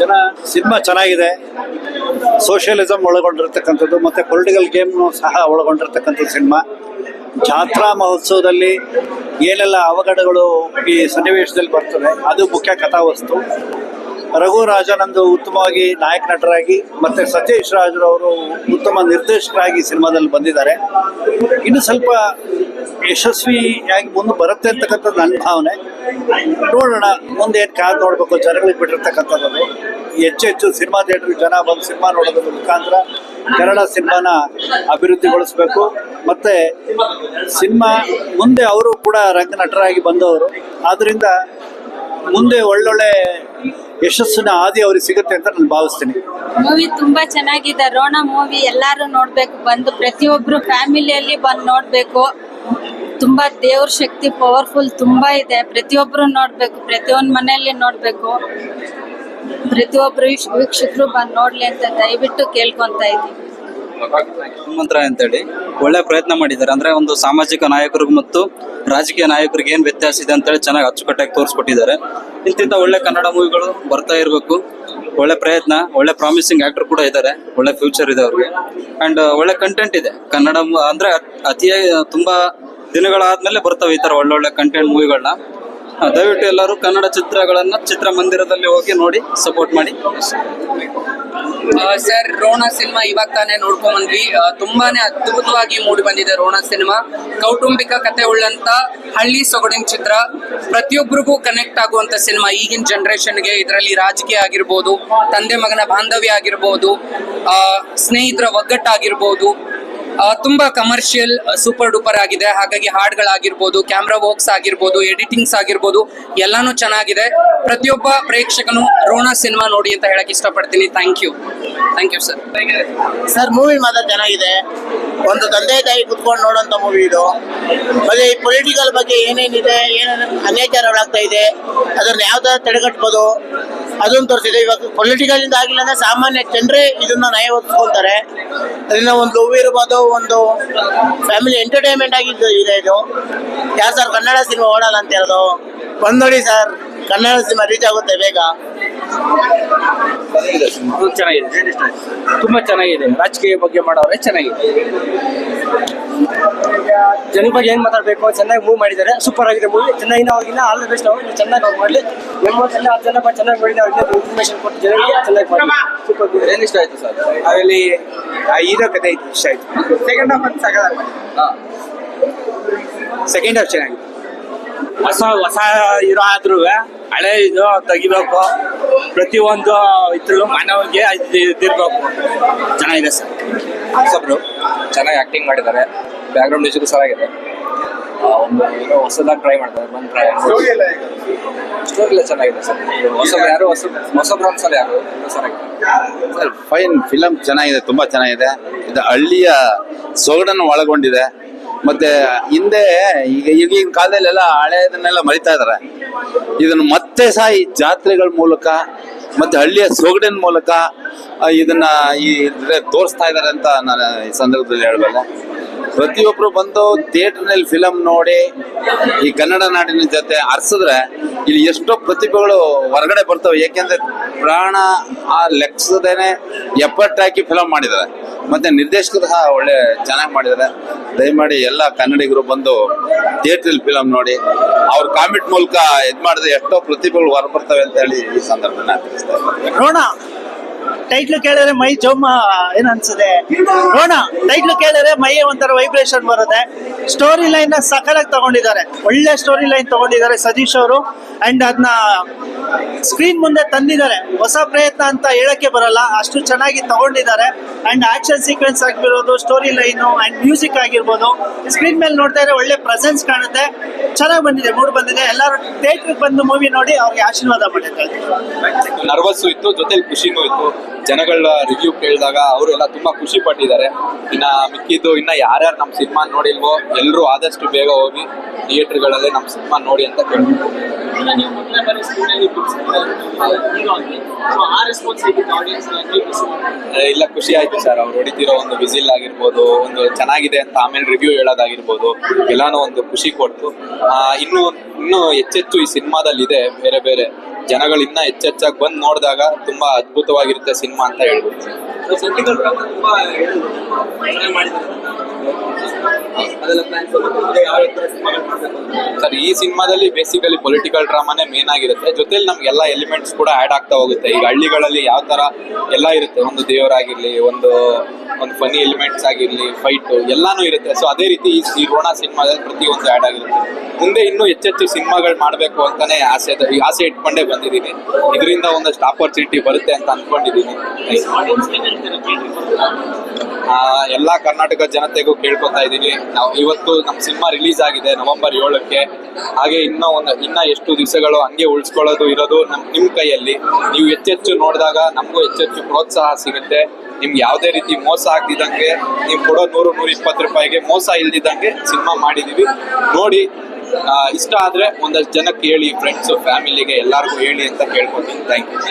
ಜನ, ಸಿನಿಮಾ ಚೆನ್ನಾಗಿದೆ. ಸೋಷಿಯಲಿಸಮ್ ಒಳಗೊಂಡಿರ್ತಕ್ಕಂಥದ್ದು, ಮತ್ತು ಪೊಲಿಟಿಕಲ್ ಗೇಮ್ನು ಸಹ ಒಳಗೊಂಡಿರ್ತಕ್ಕಂಥ ಸಿನಿಮಾ. ಜಾತ್ರಾ ಮಹೋತ್ಸವದಲ್ಲಿ ಏನೆಲ್ಲ ಅವಘಡಗಳು ಈ ಸನ್ನಿವೇಶದಲ್ಲಿ ಬರ್ತದೆ ಅದು ಮುಖ್ಯ ಕಥಾವಸ್ತು. ರಘು ರಾಜನಂದು ಉತ್ತಮವಾಗಿ ನಾಯಕ ನಟರಾಗಿ ಮತ್ತೆ ಸತೀಶ್ ರಾಜ್ರವರು ಉತ್ತಮ ನಿರ್ದೇಶಕರಾಗಿ ಸಿನಿಮಾದಲ್ಲಿ ಬಂದಿದ್ದಾರೆ. ಇನ್ನು ಸ್ವಲ್ಪ ಯಶಸ್ವಿಯಾಗಿ ಮುಂದೆ ಬರುತ್ತೆ ಅಂತಕ್ಕಂಥದ್ದು ನನ್ನ ಭಾವನೆ. ನೋಡೋಣ, ಮುಂದೆ ಏನು ಕಾದು ನೋಡಬೇಕು, ಜನಗಳಿಗೆ ಬಿಟ್ಟಿರ್ತಕ್ಕಂಥದ್ದು. ಹೆಚ್ಚು ಹೆಚ್ಚು ಸಿನಿಮಾ ಥಿಯೇಟರ್ ಜನ ಬಂದು ಸಿನಿಮಾ ನೋಡೋದ್ರ ಮುಖಾಂತರ ಕನ್ನಡ ಸಿನಿಮಾನ ಅಭಿವೃದ್ಧಿಗೊಳಿಸ್ಬೇಕು. ಮತ್ತೆ ಸಿನಿಮಾ ಮುಂದೆ ಅವರು ಕೂಡ ರಂಗ ನಟರಾಗಿ ಬಂದವರು. ಆದ್ದರಿಂದ ಮುಂದೆ ಒಳ್ಳೊಳ್ಳೆ ಯಶಸ್ಸಿನ ಆದಿ ಅವ್ರಿಗೆ ಸಿಗುತ್ತೆ ಅಂತ ನಾನು ಭಾವಿಸ್ತೀನಿ. ಮೂವಿ ತುಂಬಾ ಚೆನ್ನಾಗಿದೆ. ರೋಣ ಮೂವಿ ಎಲ್ಲಾರು ನೋಡ್ಬೇಕು. ಬಂದು ಪ್ರತಿಯೊಬ್ರು ಫ್ಯಾಮಿಲಿಯಲ್ಲಿ ಬಂದು ನೋಡ್ಬೇಕು. ತುಂಬಾ ದೇವ್ರ ಶಕ್ತಿ ಪವರ್ಫುಲ್ ತುಂಬಾ ಇದೆ. ಪ್ರತಿಯೊಬ್ರು ನೋಡ್ಬೇಕು. ಪ್ರತಿಯೊಂದ್ ಮನೆಯಲ್ಲಿ ನೋಡ್ಬೇಕು. ಪ್ರತಿಯೊಬ್ರು ವೀಕ್ಷ- ವೀಕ್ಷಕರು ಬಂದು ನೋಡ್ಲಿ ಅಂತ ದಯವಿಟ್ಟು ಕೇಳ್ಕೊಂತ ಇದ್ದೀವಿ ಹನುಮಂತರ ಅಂತೇಳಿ. ಒಳ್ಳೆ ಪ್ರಯತ್ನ ಮಾಡಿದ್ದಾರೆ. ಅಂದ್ರೆ ಒಂದು ಸಾಮಾಜಿಕ ನಾಯಕರು ಮತ್ತು ರಾಜಕೀಯ ನಾಯಕರಿಗೆ ಏನ್ ವ್ಯತ್ಯಾಸ ಇದೆ ಅಂತೇಳಿ ಚೆನ್ನಾಗಿ ಅಚ್ಚುಕಟ್ಟಾಗಿ ತೋರಿಸ್ಕೊಟ್ಟಿದ್ದಾರೆ. ಇಂತಿಂತ ಒಳ್ಳೆ ಕನ್ನಡ ಮೂವಿಗಳು ಬರ್ತಾ ಇರಬೇಕು. ಒಳ್ಳೆ ಪ್ರಯತ್ನ, ಒಳ್ಳೆ ಪ್ರಾಮಿಸಿಂಗ್ ಆಕ್ಟರ್ ಕೂಡ ಇದ್ದಾರೆ. ಒಳ್ಳೆ ಫ್ಯೂಚರ್ ಇದೆ ಅವ್ರಿಗೆ. ಅಂಡ್ ಒಳ್ಳೆ ಕಂಟೆಂಟ್ ಇದೆ. ಕನ್ನಡ ಅಂದ್ರೆ ಅತಿಯಾಗಿ ತುಂಬಾ ದಿನಗಳಾದ್ಮೇಲೆ ಬರ್ತವೆ ಈ ತರ ಒಳ್ಳೊಳ್ಳೆ ಕಂಟೆಂಟ್ ಮೂವಿಗಳನ್ನ ದಯವಿಟ್ಟು ಎಲ್ಲರೂ ಕನ್ನಡ ಚಿತ್ರಗಳನ್ನ ಚಿತ್ರಮಂದಿರದಲ್ಲಿ ಹೋಗಿ ನೋಡಿ ಸಪೋರ್ಟ್ ಮಾಡಿ. ಸರ್, ರೋಣ ಸಿನಿಮಾ ಇವಾಗ ತಾನೇ ನೋಡ್ಕೊಂಡ್ ಬಂದ್ವಿ ತುಂಬಾನೇ ಅದ್ಭುತವಾಗಿ ಮೂಡಿ ಬಂದಿದೆ ರೋಣ ಸಿನಿಮಾ. ಕೌಟುಂಬಿಕ ಕತೆ ಉಳ್ಳಂತ ಹಳ್ಳಿ ಸೊಗಡಿನ ಚಿತ್ರ. ಪ್ರತಿಯೊಬ್ಬರಿಗೂ ಕನೆಕ್ಟ್ ಆಗುವಂತ ಸಿನಿಮಾ. ಈಗಿನ ಜನರೇಷನ್ಗೆ ಇದರಲ್ಲಿ ರಾಜಕೀಯ ಆಗಿರ್ಬೋದು, ತಂದೆ ಮಗನ ಬಾಂಧವ್ಯ ಆಗಿರ್ಬೋದು ಸ್ನೇಹಿತರ ಒಗ್ಗಟ್ಟಾಗಿರ್ಬೋದು ತುಂಬಾ ಕಮರ್ಷಿಯಲ್ ಸೂಪರ್ ಡೂಪರ್ ಆಗಿದೆ. ಹಾಗಾಗಿ ಹಾಡುಗಳಾಗಿರ್ಬೋದು ಕ್ಯಾಮ್ರಾ ವರ್ಕ್ಸ್ ಆಗಿರ್ಬೋದು ಎಡಿಟಿಂಗ್ಸ್ ಆಗಿರ್ಬೋದು, ಎಲ್ಲಾನು ಚೆನ್ನಾಗಿದೆ. ಪ್ರತಿಯೊಬ್ಬ ಪ್ರೇಕ್ಷಕನು ರೋಣ ಸಿನಿಮಾ ನೋಡಿ ಅಂತ ಹೇಳಕ್ ಇಷ್ಟಪಡ್ತೀನಿ. Thank you thank you sir sir movie ಮಾತ್ರ ಚೆನ್ನಾಗಿದೆ. ಒಂದು ತಂದೆ ತಾಯಿ ಕುತ್ಕೊಂಡು ನೋಡೋಂಥ ಮೂವಿ ಇದು. ಮತ್ತೆ ಈ ಪೊಲಿಟಿಕಲ್ ಬಗ್ಗೆ ಏನೇನಿದೆ, ಏನೇನು ಅನ್ಯಾಚಾರಗಳಾಗ್ತಾ ಇದೆ, ಅದನ್ನ ಯಾವ ಥರ ತಡೆಗಟ್ಬೋದು ಅದನ್ನು ತೋರಿಸಿದೆ. ಇವಾಗ ಪೊಲಿಟಿಕಲ್ ಇಂದ ಆಗಿಲ್ಲ ಅಂದ್ರೆ ಸಾಮಾನ್ಯ ಜನರೇ ಇದನ್ನ ನಯ ಒದಗಿಸ್ಕೊಳ್ತಾರೆ ಅದರಿಂದ ಒಂದು ಲವ್ ಇರ್ಬೋದು, ಒಂದು ಫ್ಯಾಮಿಲಿ ಎಂಟರ್ಟೈನ್ಮೆಂಟ್ ಆಗಿದ್ದು ಇದೆ ಇದು ಯಾರು ಸರ್ ಕನ್ನಡ ಸಿನಿಮಾ ಓಡಲ್ಲ ಅಂತ ಹೇಳೋದು? ಬಂದ್ ನೋಡಿ ಸರ್ ಕನ್ನಡ ಸಿನಿಮಾ ರೀಚ್ ಆಗುತ್ತೆ ಬೇಗ. ಚೆನ್ನಾಗಿದೆ ತುಂಬಾ ಚೆನ್ನಾಗಿದೆ. ರಾಜಕೀಯ ಬಗ್ಗೆ ಮಾಡೋರೆ ಚೆನ್ನಾಗಿದೆ. ಜನ ಬಗ್ಗೆ ಏನ್ ಮಾತಾಡ್ಬೇಕು? ಚೆನ್ನಾಗಿ ಮೂವ್ ಮಾಡಿದ್ದಾರೆ. ಸೂಪರ್ ಆಗಿದೆ ಮೂವಿ ಚೆನ್ನಾಗಿ ಅವ್ರಿಗಿನ್ನ ಆಲ್ ದ ಬೆಸ್ಟ್ ಅವ್ರು ಚೆನ್ನಾಗಿ ಅವ್ರು ಮಾಡಲಿ. ಎಂಬತ್ತೆಲ್ಲ ಹತ್ತು ಜನ ಚೆನ್ನಾಗಿ ಮಾಡಿದ ಅವ್ರಿಗೆ ಇನ್ಫಾರ್ಮೇಶನ್ ಕೊಟ್ಟು ಜನರಿಗೆ ಚೆನ್ನಾಗಿ ಮಾಡಿ. ಸೂಪರ್ ಏನ್ ಇಷ್ಟ ಆಯ್ತು ಸರ್? ಅದರಲ್ಲಿ ಹೀರೋ ಕಥೆ ಇತ್ತು ಇಷ್ಟ ಆಯ್ತು. ಸೆಕೆಂಡ್ ಹಾಫ್ ಅಂತ ಸೆಕೆಂಡ್ ಹಾಫ್ ಚೆನ್ನಾಗಿದೆ. ಹೊಸ ಹೊಸ ಹೀರೋ ಆದ್ರೂ ಹಳೆ ಇದು ತೆಗಿಬೇಕು. ಪ್ರತಿಯೊಂದು ಇದ್ರಲ್ಲೂ ಮಾನವನಿಗೆ ಇದಿರ್ಬೇಕು. ಚೆನ್ನಾಗಿದೆ ಸರ್. ಹೊಸಬ್ರು ಚೆನ್ನಾಗಿ ಆಕ್ಟಿಂಗ್ ಮಾಡಿದ್ದಾರೆ. ಬ್ಯಾಕ್ಗ್ರೌಂಡ್ ಮ್ಯೂಸಿಕ್ ಸರಾಗಿದೆ ಒಂದು ಏನೋ ಹೊಸದಾಗಿ ಟ್ರೈ ಮಾಡ್ತಾರೆ ಬಂದು ಟ್ರೈ ಸ್ಟೋರಿ ಎಲ್ಲ ಚೆನ್ನಾಗಿದೆ ಸರ್. ಹೊಸಬ್ರು ಯಾರು? ಹೊಸ ಹೊಸಬ್ರು ಅನ್ಸಲ್ಲ ಯಾರು? ಸರ್ ಸರ್ ಫೈನ್ ಫಿಲಮ್ ಚೆನ್ನಾಗಿದೆ ತುಂಬಾ ಚೆನ್ನಾಗಿದೆ. ಇದು ಹಳ್ಳಿಯ ಸೊಗಡನ್ನು ಒಳಗೊಂಡಿದೆ. ಮತ್ತೆ ಹಿಂದೆ ಈಗ ಈಗಿನ ಕಾಲದಲ್ಲೆಲ್ಲ ಹಳೆಯದನ್ನೆಲ್ಲ ಮರಿತಾ ಇದಾರೆ. ಇದನ್ನು ಮತ್ತೆ ಸಹ ಈ ಜಾತ್ರೆಗಳ ಮೂಲಕ, ಮತ್ತೆ ಹಳ್ಳಿಯ ಸೊಗಡಿನ ಮೂಲಕ ಇದನ್ನ ಈ ತೋರಿಸ್ತಾ ಇದ್ದಾರೆ ಅಂತ ನಾನು ಈ ಸಂದರ್ಭದಲ್ಲಿ ಹೇಳ್ಬೋದು ಪ್ರತಿಯೊಬ್ರು ಬಂದು ಥಿಯೇಟರ್ನಲ್ಲಿ ಫಿಲಮ್ ನೋಡಿ, ಈ ಕನ್ನಡ ನಾಡಿನ ಜೊತೆ ಅರ್ಸಿದ್ರೆ ಇಲ್ಲಿ ಎಷ್ಟೋ ಪ್ರತಿಭೆಗಳು ಹೊರಗಡೆ ಬರ್ತವೆ. ಯಾಕೆಂದ್ರೆ ಪ್ರಾಣ ಆ ಲೆಕ್ಸದೇನೆ ಎಫರ್ಟ್ ಹಾಕಿ ಫಿಲಮ್ ಮಾಡಿದ್ದಾರೆ. ಮತ್ತೆ ನಿರ್ದೇಶಕರು ಸಹ ಒಳ್ಳೆ ಚೆನ್ನಾಗಿ ಮಾಡಿದ್ದಾರೆ. ದಯಮಾಡಿ ಎಲ್ಲ ಕನ್ನಡಿಗರು ಬಂದು ಥಿಯೇಟ್ರಲ್ಲಿ ಫಿಲಮ್ ನೋಡಿ. ಅವ್ರ ಕಾಮಿಟ್ ಮೂಲಕ ಇದು ಮಾಡಿದ್ರೆ ಎಷ್ಟೋ ಪ್ರತಿಭೆಗಳು ಹೊರಬರ್ತವೆ ಅಂತ ಹೇಳಿ ಈ ಸಂದರ್ಭ ನೋಡೋಣ ರೋಣ ಟೈಟ್ಲ್ ಕೇಳಿದ್ರೆ ಮೈ ಜೋಮ ಏನ್ ಅನ್ಸುತ್ತೆ? ರೋಣ ಟೈಟ್ಲ್ ಕೇಳಿದ್ರೆ ಮೈ ಒಂಥರ ವೈಬ್ರೇಷನ್ ಬರುತ್ತೆ. ಸ್ಟೋರಿ ಲೈನ್ ಸಕಲಾಗಿ ತಗೊಂಡಿದ್ದಾರೆ. ಒಳ್ಳೆ ಸ್ಟೋರಿ ಲೈನ್ ತಗೊಂಡಿದ್ದಾರೆ ಸತೀಶ್ ಅವರು. ಅಂಡ್ ಅದನ್ನ ಸ್ಕ್ರೀನ್ ಮುಂದೆ ತಂದಿದ್ದಾರೆ. ಹೊಸ ಪ್ರಯತ್ನ ಅಂತ ಹೇಳಕ್ಕೆ ಬರಲ್ಲ. ಅಷ್ಟು ಚೆನ್ನಾಗಿ ತಗೊಂಡಿದ್ದಾರೆ. ಅಂಡ್ ಆಕ್ಷನ್ ಸೀಕ್ವೆನ್ಸ್ ಆಗಿರ್ಬೋದು ಸ್ಟೋರಿ ಲೈನು ಅಂಡ್ ಮ್ಯೂಸಿಕ್ ಆಗಿರ್ಬೋದು ಸ್ಕ್ರೀನ್ ಮೇಲೆ ನೋಡ್ತಾ ಇದ್ರೆ ಒಳ್ಳೆ ಪ್ರೆಸೆನ್ಸ್ ಕಾಣುತ್ತೆ. ಚೆನ್ನಾಗಿ ಬಂದಿದೆ ಮೂಡ್ ಬಂದಿದೆ. ಎಲ್ಲರೂ ಥಿಯೇಟ್ರಿಗೆ ಬಂದು ಮೂವಿ ನೋಡಿ ಅವ್ರಿಗೆ ಆಶೀರ್ವಾದ ಮಾಡಿದ್ದಾರೆ ನರ್ವಸ್ ಇತ್ತು, ಜೊತೆಲಿ ಖುಷಿನೂ ಇತ್ತು. ಜನಗಳ ರಿವ್ಯೂ ಕೇಳಿದಾಗ ಅವರೆಲ್ಲ ತುಂಬಾ ಖುಷಿ ಪಟ್ಟಿದ್ದಾರೆ. ಇನ್ನ ಮಿಕ್ಕಿದ್ದು ಇನ್ನ ಯಾರ್ಯಾರು ನಮ್ಮ ಸಿನಿಮಾ ನೋಡಿಲ್ವೋ ಎಲ್ಲರೂ ಆದಷ್ಟು ಬೇಗ ಹೋಗಿ ಥಿಯೇಟರ್ಗಳಲ್ಲಿ ನಮ್ಮ ಸಿನಿಮಾ ನೋಡಿ ಅಂತ ಕೇಳ್ತಾರೆ ಇಲ್ಲ, ಖುಷಿ ಆಯ್ತು ಸರ್. ಅವ್ರು ಹೊಡಿತಿರೋ ಒಂದು ವಿಸಿಲ್ ಆಗಿರ್ಬೋದು, ಒಂದು ಚೆನ್ನಾಗಿದೆ ಅಂತ ಆಮೇಲೆ ರಿವ್ಯೂ ಹೇಳೋದಾಗಿರ್ಬೋದು, ಎಲ್ಲಾನು ಒಂದು ಖುಷಿ ಕೊಡ್ತು. ಇನ್ನು ಇನ್ನು ಹೆಚ್ಚೆಚ್ಚು ಈ ಸಿನಿಮಾದಲ್ಲಿ ಇದೆ ಬೇರೆ ಬೇರೆ ಜನಗಳು ಇನ್ನ ಹೆಚ್ಚೆಚ್ಚಾಗಿ ಬಂದು ನೋಡಿದಾಗ ತುಂಬಾ ಅದ್ಭುತವಾಗಿರುತ್ತೆ ಸಿನಿಮಾ ಅಂತ ಹೇಳ್ಬೋದು. ಸರ್, ಈ ಸಿನಿಮಾದಲ್ಲಿ ಬೇಸಿಕಲಿ ಪೊಲಿಟಿಕಲ್ ಡ್ರಾಮಾನೇ ಮೇನ್ ಆಗಿರುತ್ತೆ. ಜೊತೆಲಿ ನಮ್ಗೆ ಎಲ್ಲ ಎಲಿಮೆಂಟ್ಸ್ ಕೂಡ ಆಡ್ ಆಗ್ತಾ ಹೋಗುತ್ತೆ. ಈಗ ಹಳ್ಳಿಗಳಲ್ಲಿ ಯಾವ ತರ ಎಲ್ಲ ಇರುತ್ತೆ. ಒಂದು ದೇವರಾಗಿರ್ಲಿ, ಒಂದು ಒಂದು ಫನಿ ಎಲಿಮೆಂಟ್ಸ್ ಆಗಿರಲಿ ಫೈಟ್ ಎಲ್ಲಾನು ಇರುತ್ತೆ. ಸೊ ಅದೇ ರೀತಿ ಈ- ರೋಣ ಸಿನಿಮಾದಲ್ಲಿ ಪ್ರತಿಯೊಂದು ಆ್ಯಡ್ ಆಗಿರುತ್ತೆ. ಮುಂದೆ ಇನ್ನೂ ಹೆಚ್ಚೆಚ್ಚು ಸಿನಿಮಾಗಳು ಮಾಡಬೇಕು ಅಂತಾನೆ ಆಸೆ ಈ ಆಸೆ ಇಟ್ಕೊಂಡೇ ಬಂದಿದ್ದೀನಿ. ಇದರಿಂದ ಒಂದಷ್ಟು ಆಪರ್ಚುನಿಟಿ ಬರುತ್ತೆ ಅಂತ ಅಂದ್ಕೊಂಡಿದ್ದೀನಿ ಎಲ್ಲಾ ಕರ್ನಾಟಕ ಜನತೆಗೂ ಕೇಳ್ಕೊತಾ ಇದ್ದೀನಿ. ನಾವು ಇವತ್ತು ನಮ್ಮ ಸಿನಿಮಾ ರಿಲೀಸ್ ಆಗಿದೆ ನವೆಂಬರ್ ಏಳಕ್ಕೆ. ಹಾಗೆ ಇನ್ನೂ ಒಂದು ಇನ್ನ ಎಷ್ಟು ದಿವಸಗಳು ಹಂಗೆ ಉಳಿಸ್ಕೊಳ್ಳೋದು ಇರೋದು ನಮ್ಮ ನಿಮ್ಮ ಕೈಯಲ್ಲಿ. ನೀವು ಹೆಚ್ಚೆಚ್ಚು ನೋಡಿದಾಗ ನಮಗೂ ಹೆಚ್ಚೆಚ್ಚು ಪ್ರೋತ್ಸಾಹ ಸಿಗುತ್ತೆ. ನಿಮ್ಗೆ ಯಾವುದೇ ರೀತಿ ಮೋಸ ಆಗ್ದಿದಂಗೆ ನೀವು ಕೊಡೋ ನೂರು ನೂರ ಇಪ್ಪತ್ತು ರೂಪಾಯಿಗೆ ಮೋಸ ಇಲ್ದಿದ್ದಂಗೆ ಸಿನಿಮಾ ಮಾಡಿದೀವಿ ನೋಡಿ ಇಷ್ಟ ಆದ್ರೆ ಒಂದಷ್ಟು ಜನಕ್ಕೆ ಹೇಳಿ ಫ್ರೆಂಡ್ಸು ಫ್ಯಾಮಿಲಿಗೆ ಎಲ್ಲರಿಗೂ ಹೇಳಿ ಅಂತ ಕೇಳ್ಕೊತೀನಿ. Thank you